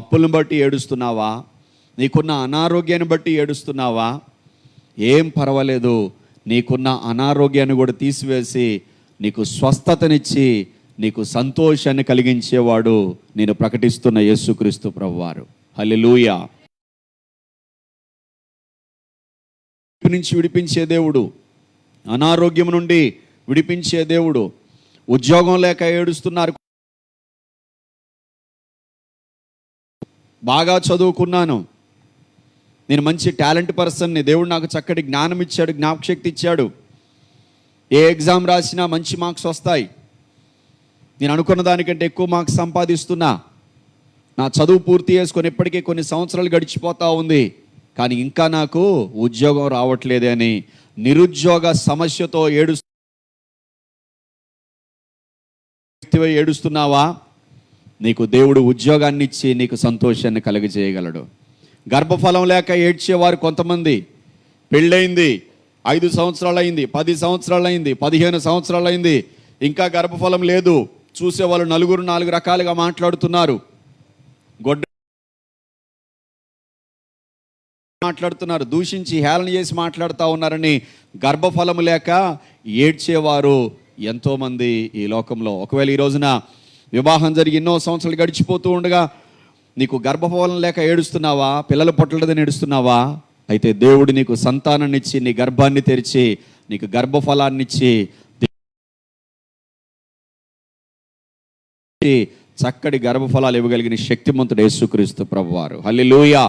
అప్పులను బట్టి ఏడుస్తున్నావా? నీకున్న అనారోగ్యాన్ని బట్టి ఏడుస్తున్నావా? ఏం పర్వాలేదు. నీకున్న అనారోగ్యాన్ని కూడా తీసివేసి నీకు స్వస్థతనిచ్చి నీకు సంతోషాన్ని కలిగించేవాడు నేను ప్రకటిస్తున్న యేసుక్రీస్తు ప్రభువారు. హలిలూయ నుంచి విడిపించే దేవుడు అనారోగ్యం నుండి విడిపించే దేవుడు ఉద్యోగం లేక ఏడుస్తున్నారు. బాగా చదువుకున్నాను. నేను మంచి టాలెంట్ పర్సన్ని దేవుడు నాకు చక్కటి జ్ఞానం ఇచ్చాడు జ్ఞాపశక్తి ఇచ్చాడు. ఏ ఎగ్జామ్ రాసినా మంచి మార్క్స్ వస్తాయి. నేను అనుకున్న దానికంటే ఎక్కువ మార్క్స్ సంపాదిస్తున్నా. నా చదువు పూర్తి చేసుకొని ఇప్పటికీ కొన్ని సంవత్సరాలు గడిచిపోతూ ఉంది. కానీ ఇంకా నాకు ఉద్యోగం రావట్లేదే అని నిరుద్యోగ సమస్యతో ఏడు ఏడుస్తున్నావా? నీకు దేవుడు ఉద్యోగాన్ని ఇచ్చి నీకు సంతోషాన్ని కలుగజేయగలడు. గర్భఫలం లేక ఏడ్చేవారు కొంతమంది. పెళ్ళయింది ఐదు సంవత్సరాలు అయింది పది సంవత్సరాలు అయింది పదిహేను సంవత్సరాలు అయింది ఇంకా గర్భఫలం లేదు. చూసేవాళ్ళు నలుగురు నాలుగు రకాలుగా మాట్లాడుతున్నారు. గొడ్డ మాట్లాడుతున్నారు దూషించి హేళన చేసి మాట్లాడుతూ ఉన్నారని. గర్భఫలము లేక ఏడ్చేవారు ఎంతోమంది ఈ లోకంలో. ఒకవేళ ఈ రోజున వివాహం జరిగి ఎన్నో సంవత్సరాలు గడిచిపోతూ ఉండగా నీకు గర్భఫలం లేక ఏడుస్తున్నావా? పిల్లలు పుట్టలేదని ఏడుస్తున్నావా అయితే దేవుడు నీకు సంతానాన్నిచ్చి నీ గర్భాన్ని తెరిచి నీకు గర్భఫలాన్నిచ్చి చక్కటి గర్భఫలాలు ఇవ్వగలిగిన శక్తిమంతుడు యేసుక్రీస్తు ప్రభువారు. హల్లెలూయా!